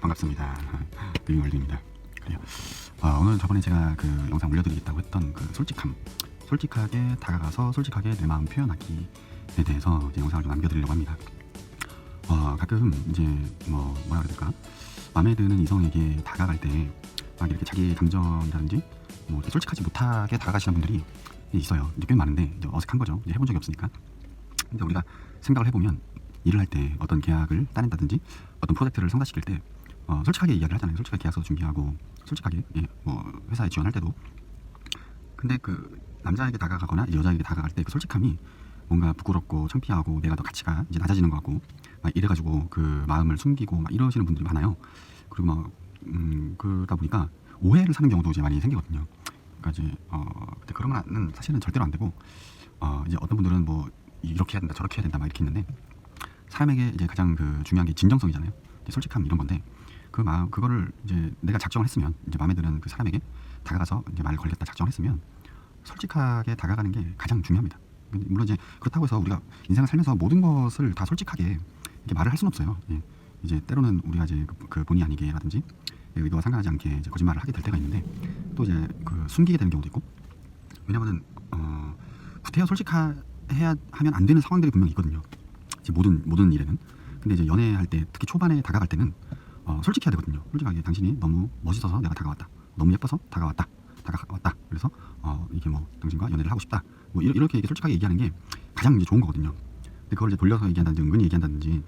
반갑습니다. 리빙월드입니다. 그래요. 아, 오늘 저번에 제가 그 영상 올려드리겠다고 했던 그 솔직함, 솔직하게 다가가서 솔직하게 내 마음 표현하기에 대해서 이제 영상을 좀 남겨드리려고 합니다. 어, 가끔 이제 뭐 뭐라 그래야 될까 마음에 드는 이성에게 다가갈 때 막 이렇게 자기 감정이라든지 뭐 이렇게 솔직하지 못하게 다가가시는 분들이 있어요. 이제 꽤 많은데 이제 어색한 거죠. 이제 해본 적이 없으니까. 근데 우리가 생각을 해보면 일을 할 때 어떤 계약을 따낸다든지 어떤 프로젝트를 성사시킬 때 어, 솔직하게 이야기를 하잖아요. 솔직하게 계약서 준비하고 솔직하게 예, 뭐 회사에 지원할 때도 근데 그 남자에게 다가가거나 여자에게 다가갈 때 그 솔직함이 뭔가 부끄럽고 창피하고 내가 더 가치가 이제 낮아지는 것 같고 막 이래가지고 그 마음을 숨기고 막 이러시는 분들이 많아요. 그리고 막 음, 그러다 보니까 오해를 사는 경우도 이제 많이 생기거든요. 그러니까 이제 어 근데 그런 거는 사실은 절대로 안 되고 어 이제 어떤 분들은 뭐 이렇게 해야 된다 저렇게 해야 된다 막 이렇게 있는데 사람에게 이제 가장 그 중요한 게 진정성이잖아요. 솔직함 이런 건데 그 마음 그거를 이제 내가 작정을 했으면 이제 마음에 드는 그 사람에게 다가가서 이제 말을 걸겠다 작정을 했으면 솔직하게 다가가는 게 가장 중요합니다. 물론 이제 그렇다고 해서 우리가 인생을 살면서 모든 것을 다 솔직하게 이렇게 말을 할 수는 없어요. 예. 이제 때로는 우리가 이제 그, 그 본의 아니게라든지 의도와 상관하지 않게 이제 거짓말을 하게 될 때가 있는데 또 이제 그 숨기게 되는 경우도 있고 왜냐면은 어 구태여 솔직해야 하면 안 되는 상황들이 분명히 있거든요. 이제 모든 모든 일에는 근데 이제 연애할 때 특히 초반에 다가갈 때는 어, 솔직해야 되거든요. 솔직하게 당신이 너무 멋있어서 내가 다가왔다. 너무 예뻐서 다가왔다. 다가왔다. 그래서 어, 이게 뭐 당신과 연애를 하고 싶다. 뭐 이렇게, 이렇게 솔직하게 얘기하는 게 가장 이제 좋은 거거든요. 근데 그걸 이제 돌려서 얘기한다든지 은근히 얘기한다든지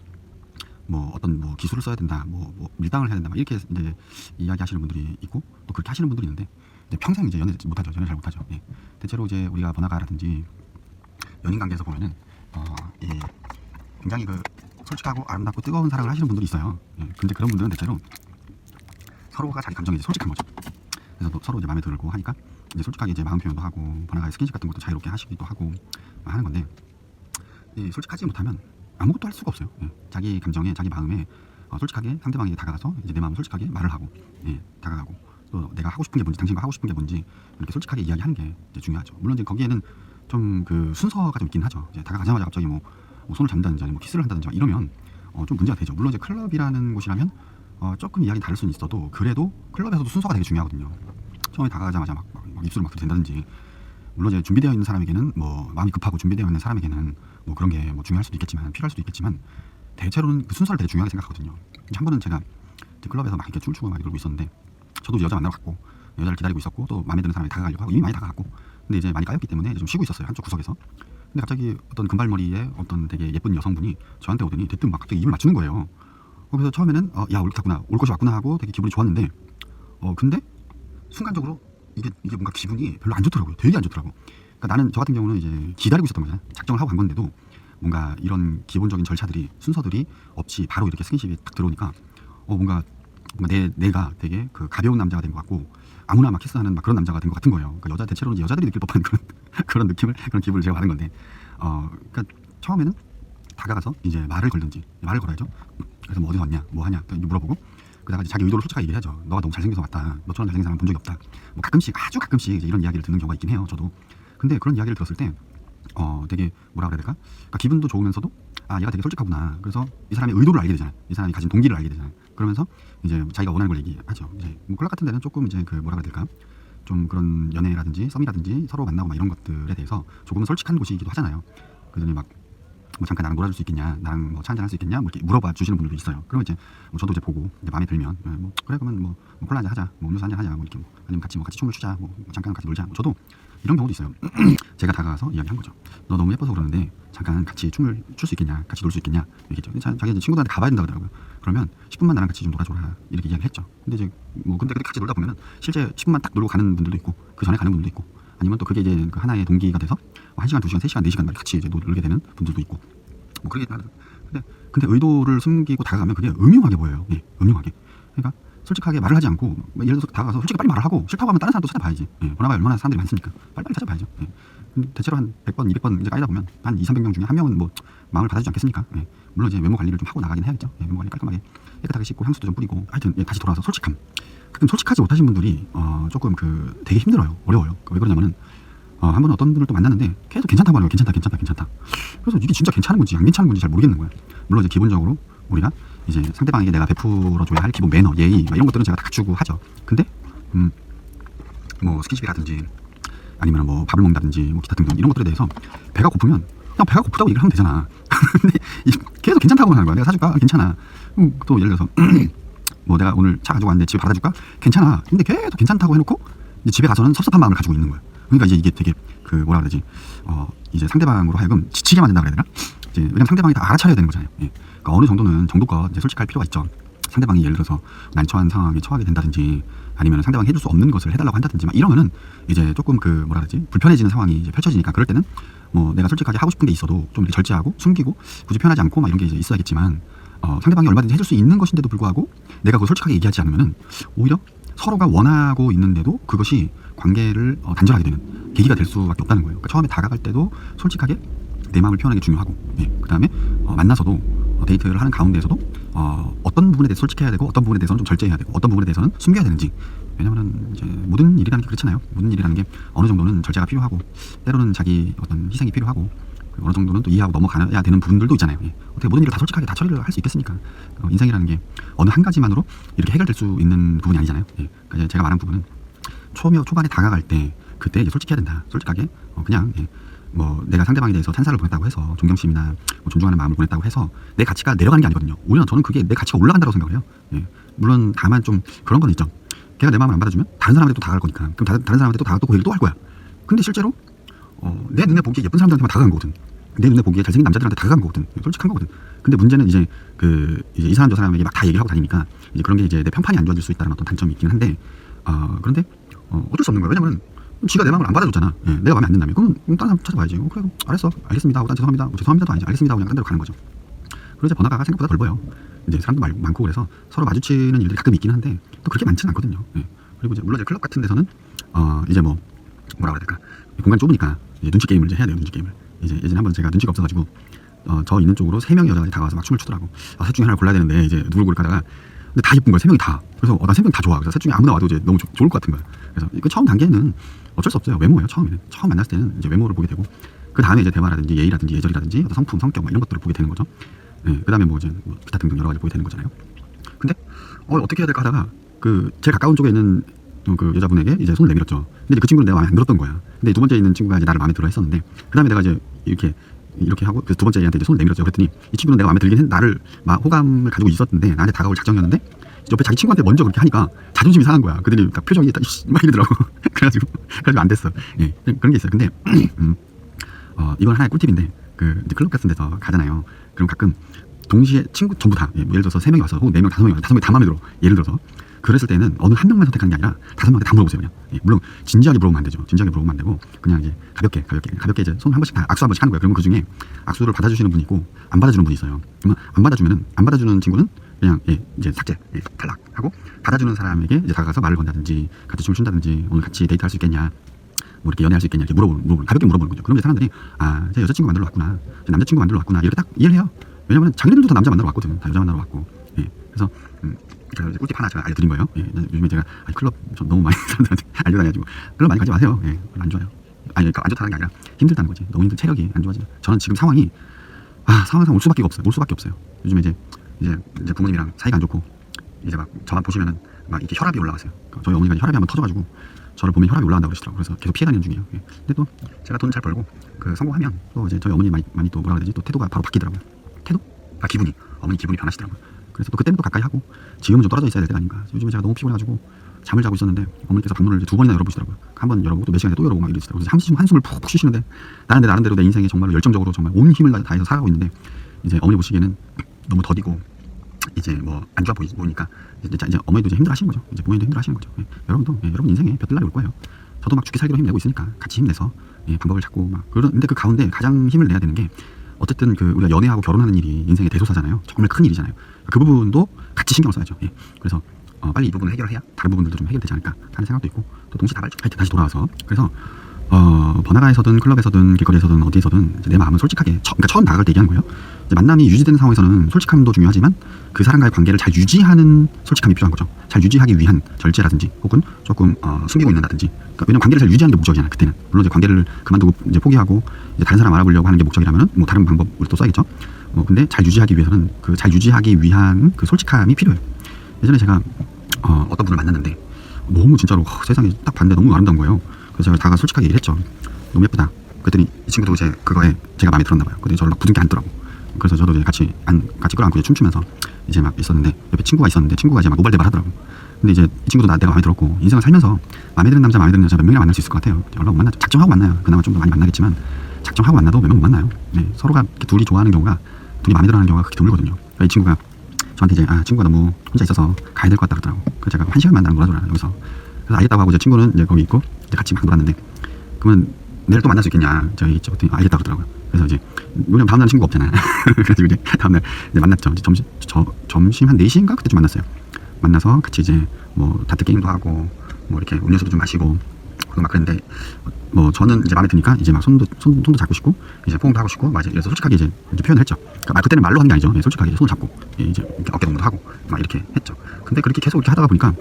뭐 어떤 뭐 기술을 써야 된다. 뭐, 뭐 밀당을 해야 된다. 막 이렇게 이제 이야기하시는 분들이 있고 또 그렇게 하시는 분들이 있는데 이제 평생 이제 연애 못하죠. 연애 잘 못하죠. 예. 대체로 이제 우리가 번화가라든지 연인 관계에서 보면은 어, 이 굉장히 그 솔직하고 아름답고 뜨거운 사랑을 하시는 분들이 있어요. 예. 근데 그런 분들은 대체로 서로가 자기 감정에 이제 솔직한 거죠. 그래서 또 서로 이제 마음에 들고 하니까 이제 솔직하게 이제 마음 표현도 하고 번화가의 스킨십 같은 것도 자유롭게 하시기도 하고 하는 건데 이 솔직하지 못하면 아무것도 할 수가 없어요. 예. 자기 감정에 자기 마음에 어, 솔직하게 상대방에게 다가가서 이제 내 마음을 솔직하게 말을 하고 예, 다가가고 또 내가 하고 싶은 게 뭔지 당신과 하고 싶은 게 뭔지 이렇게 솔직하게 이야기하는 게 중요하죠. 물론 이제 거기에는 좀 그 순서가 좀 있긴 하죠. 이제 다가가자마자 갑자기 뭐, 뭐 손을 잡는다든지 아니면 뭐 키스를 한다든지 막 이러면 어, 좀 문제가 되죠. 물론 이제 클럽이라는 곳이라면 어, 조금 이야기 다를 수는 있어도 그래도 클럽에서도 순서가 되게 중요하거든요. 처음에 다가가자마자 막, 막, 막 입술을 막 들이댄다든지 물론 이제 준비되어 있는 사람에게는 뭐 마음이 급하고 준비되어 있는 사람에게는 뭐 그런 게 뭐 중요할 수도 있겠지만 필요할 수도 있겠지만 대체로는 그 순서를 되게 중요하게 생각하거든요. 한 번은 제가 이제 클럽에서 막 이렇게 춤추고 막 이러고 있었는데 저도 여자 만나러 갔고 여자를 기다리고 있었고 또 마음에 드는 사람이 다가가려고 하고 이미 많이 다가갔고 근데 이제 많이 까였기 때문에 좀 쉬고 있었어요 한쪽 구석에서 근데 갑자기 어떤 금발머리에 어떤 되게 예쁜 여성분이 저한테 오더니 대뜸 막 갑자기 입을 맞추는 거예요. 어, 그래서 처음에는 어, 야 옳겠구나 올 것이 왔구나 하고 되게 기분이 좋았는데 어 근데 순간적으로 이게 이게 뭔가 기분이 별로 안 좋더라고요. 되게 안 좋더라고. 그러니까 나는 저 같은 경우는 이제 기다리고 있었던 거잖아요. 작정을 하고 간 건데도 뭔가 이런 기본적인 절차들이 순서들이 없이 바로 이렇게 스킨십이 딱 들어오니까 어 뭔가 내 내가 되게 그 가벼운 남자가 된 것 같고 아무나 막 키스하는 막 그런 남자가 된 것 같은 거예요. 그러니까 여자 대체로는 이제 여자들이 느낄 법한 그런 그런 느낌을 그런 기분을 제가 받은 건데 어 그러니까 처음에는 다가가서 이제 말을 걸든지 말을 걸어야죠. 그래서 뭐 어디서 왔냐, 뭐 하냐 또 물어보고 그다가 자기 의도를 솔직하게 얘기해야죠. 너가 너무 잘생겨서 왔다. 너처럼 잘생긴 사람 본 적이 없다. 뭐 가끔씩 아주 가끔씩 이제 이런 이야기를 듣는 경우가 있긴 해요. 저도. 근데 그런 이야기를 들었을 때 어 되게 뭐라 그래야 될까? 그러니까 기분도 좋으면서도 아 얘가 되게 솔직하구나. 그래서 이 사람의 의도를 알게 되잖아요. 이 사람이 가진 동기를 알게 되잖아요. 그러면서 이제 자기가 원하는 걸 얘기하죠. 이제 뭐 클럽 같은 데는 조금 이제 그 뭐라 그래야 될까? 좀 그런 연애라든지 썸이라든지 서로 만나고 막 이런 것들에 대해서 조금은 솔직한 곳이기도 하잖아요. 그러더니 막 뭐 잠깐 나랑 놀아줄 수 있겠냐, 나랑 뭐 차 한잔 할 수 있겠냐, 뭐 이렇게 물어봐 주시는 분들도 있어요. 그러면 이제 뭐 저도 이제 보고 이제 마음에 들면 예, 뭐 그래 그러면 뭐, 뭐 콜라 한잔 하자, 뭐 음료수 한잔 하자, 뭐 이렇게 뭐 아니면 같이 뭐 같이 춤을 추자, 뭐 잠깐 같이 놀자. 뭐 저도 이런 경우도 있어요. 제가 다가가서 이야기한 거죠. 너 너무 예뻐서 그러는데 잠깐 같이 춤을 출 수 있겠냐, 같이 놀 수 있겠냐 얘기했죠. 자, 자기 이제 친구들한테 가봐야 된다 그러더라고요. 그러면 10분만 나랑 같이 좀 놀아줘라 이렇게 이야기를 했죠. 근데 이제 뭐 근데 그때 같이 놀다 보면은 실제 10분만 딱 놀고 가는 분들도 있고 그 전에 가는 분들도 있고 아니면 또 그게 이제 그 하나의 동기가 돼서 1시간, 2시간, 3시간, 4시간 막 같이 이제 놀게 되는 분들도 있고 뭐 그러게 하는 근데 근데 의도를 숨기고 다가가면 그게 음흉하게 보여요. 예, 음흉하게. 그러니까 솔직하게 말을 하지 않고 뭐 예를 들어서 다가가서 솔직히 빨리 말을 하고 싫다고 하면 다른 사람도 찾아봐야지. 예, 번화가에 얼마나 사람들이 많습니까? 빨리빨리 찾아봐야죠. 예. 대체로 한 100번, 200번 이제 까이다 보면 한 2, 300명 중에 한 명은 뭐 마음을 받아주지 않겠습니까? 예. 물론 이제 외모 관리를 좀 하고 나가긴 해야겠죠. 예, 외모 관리 깔끔하게 깨끗하게 씻고 향수도 좀 뿌리고 하여튼 예, 다시 돌아와서 솔직함. 가끔 솔직하지 못하신 분들이 어, 조금 그 되게 힘들어요. 어려워요. 왜 그러냐면은 어, 한 번 어떤 분을 또 만났는데 계속 괜찮다고 거예요. 괜찮다, 괜찮다, 괜찮다. 그래서 이게 진짜 괜찮은 건지 안 괜찮은 건지 잘 모르겠는 거예요. 물론 이제 기본적으로 우리가 이제 상대방에게 내가 베풀어줘야 할 기본 매너, 예의 막 이런 것들은 제가 다 갖추고 하죠. 근데 음, 뭐 스킨십이라든지 아니면 뭐 밥을 먹는다든지 뭐 기타 등등 이런 것들에 대해서 배가 고프면 그냥 배가 고프다고 얘기를 하면 되잖아. 근데 이- 계속 괜찮다고 하는 거야. 내가 사줄까? 아, 괜찮아. 음, 또 예를 들어서 뭐 내가 오늘 차 가지고 왔는데 집에 받아 줄까? 괜찮아. 근데 계속 괜찮다고 해놓고 집에 가서는 섭섭한 마음을 가지고 있는 거야. 그러니까 이제 이게 되게 그 뭐라 그러지? 어 이제 상대방으로 하여금 지치게 만든다 그래야 되나? 이제 왜냐면 상대방이 다 알아차려야 되는 거잖아요. 예. 그러니까 어느 정도는 정도껏 이제 솔직할 필요가 있죠. 상대방이 예를 들어서 난처한 상황에 처하게 된다든지 아니면 상대방이 해줄 수 없는 것을 해달라고 한다든지 막 이러면은 이제 조금 그 뭐라 그러지 불편해지는 상황이 이제 펼쳐지니까 그럴 때는 뭐 내가 솔직하게 하고 싶은 게 있어도 좀 이렇게 절제하고 숨기고 굳이 표현하지 않고 막 이런 게 이제 있어야겠지만 어, 상대방이 얼마든지 해줄 수 있는 것인데도 불구하고 내가 그걸 솔직하게 얘기하지 않으면은 오히려 서로가 원하고 있는데도 그것이 관계를 어, 단절하게 되는 계기가 될 수밖에 없다는 거예요. 그러니까 처음에 다가갈 때도 솔직하게 내 마음을 표현하는 게 중요하고, 예. 그 다음에 어, 만나서도 어, 데이트를 하는 가운데에서도 어, 어떤 부분에 대해 서 솔직해야 되고 어떤 부분에 대해서는 좀 절제해야 되고 어떤 부분에 대해서는 숨겨야 되는지 왜냐면은 이제 모든 일이라는 게 그렇잖아요. 모든 일이라는 게 어느 정도는 절제가 필요하고 때로는 자기 어떤 희생이 필요하고 어느 정도는 또 이해하고 넘어가야 되는 부분들도 있잖아요. 예. 어떻게 모든 일을 다 솔직하게 다 처리를 할 수 있겠습니까? 어, 인생이라는 게 어느 한 가지만으로 이렇게 해결될 수 있는 부분이 아니잖아요. 예. 그러니까 제가 말한 부분은 초며 초반에 다가갈 때 그때 솔직해야 된다. 솔직하게 어, 그냥 예. 뭐 내가 상대방에 대해서 찬사를 보냈다고 해서 존경심이나 뭐 존중하는 마음을 보냈다고 해서 내 가치가 내려가는 게 아니거든요. 오히려 저는 그게 내 가치가 올라간다고 생각을 해요. 예. 물론 다만 좀 그런 건 있죠. 걔가 내 마음을 안 받아주면 다른 사람한테 또 다가갈 거니까. 그럼 다른, 다른 사람한테 또 다가고 그 얘기를 또 할 거야. 근데 실제로 어, 내 눈에 보기에 예쁜 사람들한테만 다가간 거거든. 내 눈에 보기에 잘생긴 남자들한테 다가간 거거든. 솔직한 거거든. 근데 문제는 이제 그 이제 이 사람 저 사람에게 막 다 얘기를 하고 다니니까 이제 그런 게 이제 내 평판이 안 좋아질 수 있다는 어떤 단점이 있긴 한데 어, 그런데 어, 어쩔 수 없는 거야. 왜냐면 지가 내 마음을 안 받아줬잖아. 예, 내가 마음에 안 든다면 그럼 다른 사람 찾아봐야지. 어, 그래, 알았어, 알겠습니다. 하고 난 죄송합니다. 뭐, 죄송합니다도 아니지. 알겠습니다. 그냥 딴 데로 가는 거죠. 그리고 번화가가 생각보다 덜 보여. 이제 사람도 많- 많고 그래서 서로 마주치는 일들이 가끔 있긴 한데 또 그렇게 많지는 않거든요. 예. 그리고 이제 물론 이제 클럽 같은 데서는 어 이제 뭐 뭐라 그래야 될까 공간이 좁으니까 눈치 게임을 이제 해야 돼요. 눈치 게임을. 이제 예전에 한번 제가 눈치가 없어가지고 어, 저 있는 쪽으로 세 명의 여자가 다가와서 막 춤을 추더라고. 아, 셋 중에 하나를 골라야 되는데 이제 누굴 고를까 하다가 근데 다 예쁜 거야. 세 명이 다. 그래서 어, 나세 명 다 좋아. 그래서 셋 중에 아무나 와도 이제 너무 좋- 좋을 것 같은 거야. 그래서 그 처음 단계는 어쩔 수 없어요. 외모예요. 처음에는. 처음 만났을 때는 이제 외모를 보게 되고 그 다음에 이제 대화라든지 예의라든지 예절이라든지 어떤 성품, 성격 막 이런 것들을 보게 되는 거죠. 예, 그 다음에 뭐 이제 뭐 기타 등등 여러 가지 보게 되는 거잖아요. 근데 어, 어떻게 해야 될까 하다가 그 제일 가까운 쪽에 있는 어, 그 여자분에게 이제 손을 내밀었죠. 근데 그 친구는 내가 마음에 안 들었던 거야. 근데 두 번째 있는 친구가 이제 나를 마음에 들어 했었는데 그 다음에 내가 이제 이렇게 이렇게 하고 그 두 번째 애한테 이제 손을 내밀었죠. 그랬더니 이 친구는 내가 마음에 들긴 했 나를 막 호감을 가지고 있었는데 나한테 다가올 작정이었는데 옆에 자기 친구한테 먼저 그렇게 하니까 자존심이 상한 거야. 그들이 딱 표정이 딱 막 이러더라고. 그래가지고 그래가지고 안 됐어. 예 그런 게 있어요. 근데 음, 어, 이건 하나의 꿀팁인데 그 클럽 같은 데서 가잖아요. 그럼 가끔 동시에 친구 전부 다 예, 뭐 예를 들어서 세 명이 와서 혹은 네 명, 다섯 명이 와서 다섯 명이 다 마음에 들어. 예를 들어서 그랬을 때는 어느 한 명만 선택하는 게 아니라 다섯 명한테 다 물어보세요 그냥. 예, 물론 진지하게 물어보면 안 되죠. 진지하게 물어보면 안 되고 그냥 이제 가볍게 가볍게 가볍게 이제 손 한 번씩 다 악수 한 번씩 하는 거예요. 그러면 그 중에 악수를 받아주시는 분이 있고 안 받아주는 분이 있어요. 그러면 안 받아주면은 안 받아주는 친구는 그냥 예, 이제 삭제 예, 탈락하고 받아주는 사람에게 이제 다가가서 말을 건다든지 같이 춤을 춘다든지 오늘 같이 데이트할 수 있겠냐 뭐 이렇게 연애할 수 있겠냐 이렇게 물어보는, 물어보는 가볍게 물어보는 거죠. 그럼 이제 사람들이 아, 제 여자친구 만들러 왔구나, 제 남자친구 만들러 왔구나 이렇게 딱 이해를 해요. 왜냐면 자기들도 다 남자 만나러 왔거든, 다 여자 만나러 왔고. 예, 그래서 음, 제가 이제 꿀팁 하나 제가 알려드린 거예요. 예, 요즘에 제가 아니, 클럽 좀 너무 많이 사람들한테 알려다녀가지고 클럽 많이 가지 마세요. 예, 별로 안 좋아요. 아니, 그러니까 안 좋다는 게 아니라 힘들다는 거지. 너무 힘들, 체력이 안 좋아지죠. 저는 지금 상황이 아 상황상 올 수밖에 없어요. 올 수밖에 없어요. 요즘에 이제 이제 이제 부모님이랑 사이가 안 좋고 이제 막 저만 보시면은 막 이렇게 혈압이 올라가세요. 그러니까 저희 어머니가 혈압이 한번 터져가지고 저를 보면 혈압이 올라간다고 그러시더라고요. 그래서 계속 피해 다니는 중이에요. 예. 근데 또 제가 돈 잘 벌고 그 성공하면 또 이제 저희 어머니 많이, 많이 또 뭐라 그러지 또 태도가 바로 바뀌더라고요. 태도? 아 기분이 어머니 기분이 변하시더라고요. 그래서 또 그때는 또 가까이 하고 지금은 좀 떨어져 있어야 될 때가 아닌가. 요즘에 제가 너무 피곤해가지고 잠을 자고 있었는데 어머니께서 방문을 두 번이나 열어보시더라고요. 한 번 열어보고 또 몇 시간에 또 열어보고 막 이러시더라고요. 그래서 한숨 한숨을 푹푹 쉬시는데 나는 내 나름대로 내 인생에 정말 열정적으로 정말 온 힘을 다- 다해서 살아가고 있는데 이제 어머니 보시기에는 너무 더디고 이제 뭐 안 좋아 보이, 보이니까 이제, 이제 어머니도 이제 힘들어 하시는 거죠. 이제 부모님도 힘들어 하시는 거죠. 예. 여러분도 예, 여러분 인생에 볕들 날이 올 거예요. 저도 막 죽기 살기로 힘내고 있으니까 같이 힘내서 예, 방법을 찾고 막 그런데 그 가운데 가장 힘을 내야 되는 게 어쨌든 그 우리가 연애하고 결혼하는 일이 인생의 대소사잖아요. 정말 큰 일이잖아요. 그 부분도 같이 신경 을 써야죠. 예. 그래서 어, 빨리 이 부분을 해결을 해야 다른 부분들도 좀 해결되지 않을까 하는 생각도 있고 또 동시에 다발적 하여튼 다시 돌아와서 그래서 어, 번화가에서든 클럽에서든 길거리에서든 어디에서든 내 마음은 솔직하게 처, 그러니까 처음 나갈 때 얘기하는 거예요. 이제 만남이 유지되는 상황에서는 솔직함도 중요하지만 그 사람과의 관계를 잘 유지하는 솔직함이 필요한 거죠. 잘 유지하기 위한 절제라든지 혹은 조금 어, 숨기고 있는다든지. 그러니까 왜냐면 관계를 잘 유지하는 게 목적이잖아. 그때는 물론 이제 관계를 그만두고 이제 포기하고 이제 다른 사람 알아보려고 하는 게 목적이라면은 뭐 다른 방법을 또 써야겠죠. 뭐 근데 잘 유지하기 위해서는 그 잘 유지하기 위한 그 솔직함이 필요해요. 예전에 제가 어, 어떤 분을 만났는데 너무 진짜로 허, 세상에 딱 봤는데 너무 아름다운 거예요. 그래서 제가 다가 솔직하게 얘기했죠. 너무 예쁘다. 그랬더니 이 친구도 이제 그거에 제가 마음에 들었나 봐요. 근데 저를 막 부둥켜 안더라고. 그래서 저도 이제 같이 안 같이 끌어안고 이제 춤추면서 이제 막 있었는데 옆에 친구가 있었는데 친구가 이제 막 노발대발 하더라고. 근데 이제 이 친구도 나 내가 마음에 들었고 인생을 살면서 마음에 드는 남자 마음에 드는 여자 몇 명이나 만날 수 있을 것 같아요. 연락 못 만나죠. 작정하고 만나요. 그나마 좀 더 많이 만나겠지만 작정하고 만나도 몇 명 못 만나요. 네, 서로가 둘이 좋아하는 경우가 둘이 마음에 들어하는 경우가 그렇게 드물거든요. 그러니까 이 친구가 저한테 이제 아 친구가 너무 혼자 있어서 가야 될 것 같다 그러더라고. 그래서 제가 한 시간만 나랑 놀아줘라 여기서. 그래서 알겠다고 하고 이제 친구는 이제 거기 있고 이제 같이 막 놀았는데 그러면 내일 또 만날 수 있겠냐 저기 있죠. 그랬더니 알겠다고 그러더라고요. 그래서 이제 왜냐면 다음날 친구가 없잖아요. 그래서 이제 다음날 이제 만났죠. 이제 점심 저 점심 한 4시인가 그때쯤 만났어요. 만나서 같이 이제 뭐 다트 게임도 하고 뭐 이렇게 음료수도 좀 마시고 그리고 막 그랬는데 뭐 저는 이제 마음에 드니까 이제 막 손도 손, 손도 잡고 싶고 이제 포옹도 하고 싶고 막 이제 그래서 솔직하게 이제, 이제 표현을 했죠. 그러니까 말 그때는 말로 한 게 아니죠. 예, 솔직하게 손을 잡고 예, 이제 어깨 동무도 하고 막 이렇게 했죠. 근데 그렇게 계속 이렇게 하다가 보니까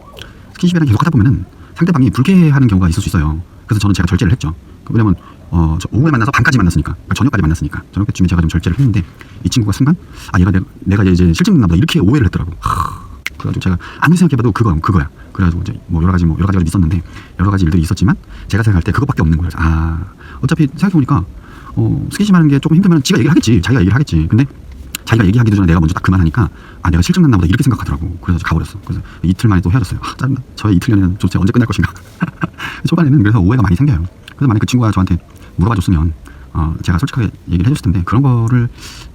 스킨십이랑 계속 하다 보면은 상대방이 불쾌해하는 경우가 있을 수 있어요. 그래서 저는 제가 절제를 했죠. 왜냐면 어, 저 오후에 만나서 밤까지 만났으니까 그러니까 저녁까지 만났으니까 저녁쯤에 제가 좀 절제를 했는데 이 친구가 순간 아 얘가 내, 내가 이제 실증 났나 보다 이렇게 오해를 했더라고. 하, 그래가지고 제가 아무리 생각해봐도 그거 그거야. 그래가지고 이제 뭐 여러 가지 뭐 여러 가지가 있었는데 여러 가지 일들이 있었지만 제가 생각할 때 그것밖에 없는 거예요. 아 어차피 생각해보니까 어, 스킨십 하는 게 조금 힘들면 지가 얘기를 하겠지. 자기가 얘기를 하겠지. 근데 자기가 얘기하기도 전에 내가 먼저 딱 그만하니까 아 내가 실증 났나 보다 이렇게 생각하더라고. 그래서 가버렸어. 그래서 이틀 만에 또 헤어졌어요. 아 짜증나. 저의 이틀 연애는 도대체 언제 끝날 것인가. 초반에는 그래서 오해가 많이 생겨요. 그래서 만약 그 친구가 저한테 물어봐 줬으면 어, 제가 솔직하게 얘기를 해줬을 텐데 그런 거를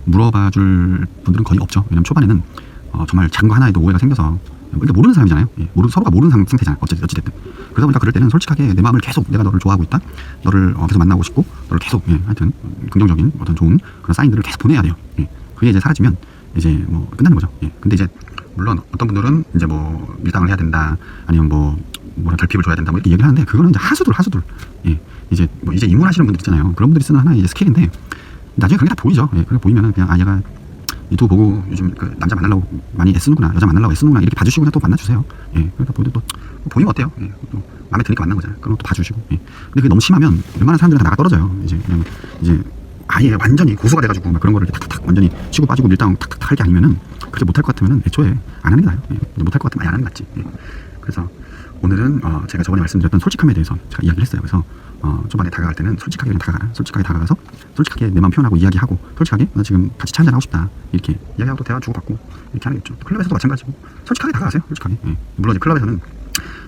물어봐 줄 분들은 거의 없죠. 왜냐면 초반에는 어, 정말 작은 거 하나에도 오해가 생겨서 그러니까 모르는 사람이잖아요. 예, 모르, 서로가 모르는 상, 상태잖아요. 어찌, 어찌됐든. 그러다 보니까 그럴 때는 솔직하게 내 마음을 계속 내가 너를 좋아하고 있다. 너를 어, 계속 만나고 싶고 너를 계속 예, 하여튼 음, 긍정적인 어떤 좋은 그런 사인들을 계속 보내야 돼요. 예, 그게 이제 사라지면 이제 뭐 끝나는 거죠. 예, 근데 이제 물론 어떤 분들은 이제 뭐 밀당을 해야 된다. 아니면 뭐 뭐라 결핍을 줘야 된다. 뭐 이렇게 얘기를 하는데 그거는 이제 하수들 하수들. 예, 이제 뭐 이제 입문하시는 분들 있잖아요. 그런 분들이 쓰는 하나의 이제 스킬인데 나중에 그게 다 보이죠. 예, 그게 보이면은 그냥 아 얘가 유튜브 보고 요즘 그 남자 만나려고 많이 애쓰는구나 여자 만나려고 애쓰는구나 이렇게 봐주시고 그냥 또 만나주세요 예 그러다 보면 또 보이면 어때요 예, 또 마음에 드니까 만난 거잖아요 그럼 또 봐주시고 예. 근데 그게 너무 심하면 웬만한 사람들은 다 나가 떨어져요 이제 왜냐면 이제 아예 완전히 고수가 돼가지고 막 그런 거를 탁탁탁 완전히 치고 빠지고 밀당 탁탁탁 할 게 아니면은 그렇게 못할 것 같으면은 애초에 안 하는 게 나아요 예. 못할 것 같으면 아예 안 하는 게 낫지. 예. 그래서 오늘은 어, 제가 저번에 말씀드렸던 솔직함에 대해서 제가 이야기를 했어요. 그래서 어, 초반에 다가갈 때는 솔직하게 그냥 다가가라. 솔직하게 다가가서 솔직하게 내 마음 표현하고 이야기하고 솔직하게 나 지금 같이 차 한잔 하고 싶다. 이렇게 이야기하고 또 대화 주고받고 이렇게 하는 게 있죠. 클럽에서도 마찬가지고 솔직하게 다가가세요 솔직하게. 예. 물론 이제 클럽에서는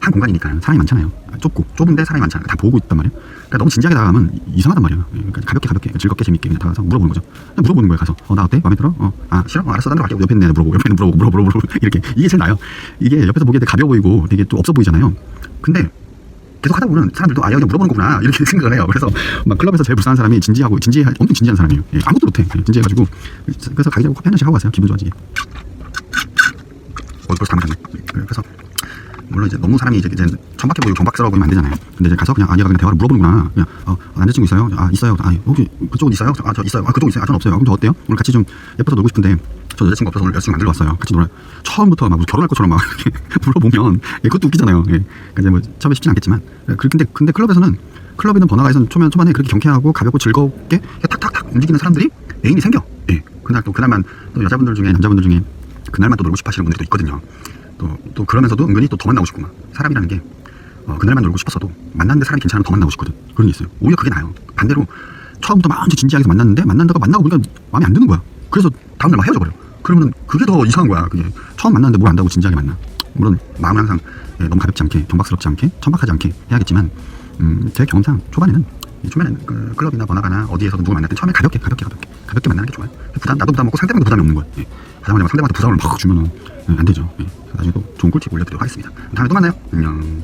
한 공간이니까 사람이 많잖아요. 아, 좁고 좁은데 사람이 많잖아요 다 보고 있단 말이에요 그러니까 너무 진지하게 다가가면 이상하단 말이에요 예. 그러니까 가볍게 가볍게 즐겁게 재밌게 그냥 다가가서 물어보는 거죠. 그냥 물어보는 거예요 가서. 어 나 어때? 마음에 들어? 어아 싫어? 어, 알았어. 딴 데로 갈게. 옆에 있는 애 물어보고 옆에 있는 물어보고 물어보고 물어보고. 이렇게. 이게 제일 나아요. 이게 옆에서 보기에 되게 가벼워 보이고 되게 또 없어 보이잖아요. 근데 계속 하다 보면 사람들도 아 여기 물어보는 거구나. 이렇게 생각을 해요. 그래서 막 클럽에서 제일 불쌍한 사람이 진지하고 진지해 엄청 진지한 사람이에요. 예, 아무것도 못해. 예, 진지해가지고. 그래서 가기 전에 커피 한 잔씩 하고 가세요. 기분 좋아지게. 어, 벌써 다 마셨네. 예, 그래서 물론 이제 너무 사람이 이제, 이제 천박해 보이고 경박스러워 보이면 안 되잖아요. 근데 이제 가서 그냥 아 얘가 그냥 대화를 물어보는구나. 그냥 어, 남자친구 있어요? 아 있어요. 아 혹시 그쪽은 있어요? 아 저 있어요. 아 그쪽 있어요. 아 저는 없어요. 아, 그럼 저 어때요? 오늘 같이 좀 예뻐서 놀고 싶은데 저 여자친구 없어서 오늘 여자친구 만들러 왔어요. 같이 놀아요. 처음부터 막 결혼할 것처럼 막 물어보면 예, 그것도 웃기잖아요. 예. 그러니까 뭐 처음에 쉽진 않겠지만 예, 그- 근데 근데 클럽에서는 클럽이든 번화가에서는 초면 초반에 그렇게 경쾌하고 가볍고 즐겁게 탁탁탁 움직이는 사람들이 애인이 생겨. 예. 그날 또 그날만 또 여자분들 중에 남자분들 중에 그날만 또 놀고 싶어 하시는 분들도 있거든요. 또, 또 그러면서도 은근히 또 더 만나고 막 사람이라는 게 어, 그날만 놀고 싶었어도 만났는데 사람이 괜찮으면 더 만나고 싶거든. 그런 게 있어요. 오히려 그게 나아요. 반대로 처음부터 막 진지하게 만났는데 만난다가 만나고 보니까 마음에 안 드는 거야. 그래서 다음날 막 헤어져 버려. 그러면 그게 더 이상한 거야 그게. 처음 만났는데 뭘 안다고 진지하게 만나. 물론 마음은 항상 예, 너무 가볍지 않게 경박스럽지 않게 천박하지 않게 해야겠지만 음, 제 경험상 초반에는 예, 초반에는 그 클럽이나 번화가나 어디에서도 누구 만날 때 처음에 가볍게 가볍게 가볍게. 가볍게 만나는 게 좋아요. 부담 나도 부담 없고 상대방도 부담이 없는 거야 예. 상대방한테 부담을 막 주면은 예, 안 되죠. 예. 나중에 또 좋은 꿀팁 올려드리도록 하겠습니다. 다음에 또 만나요. 안녕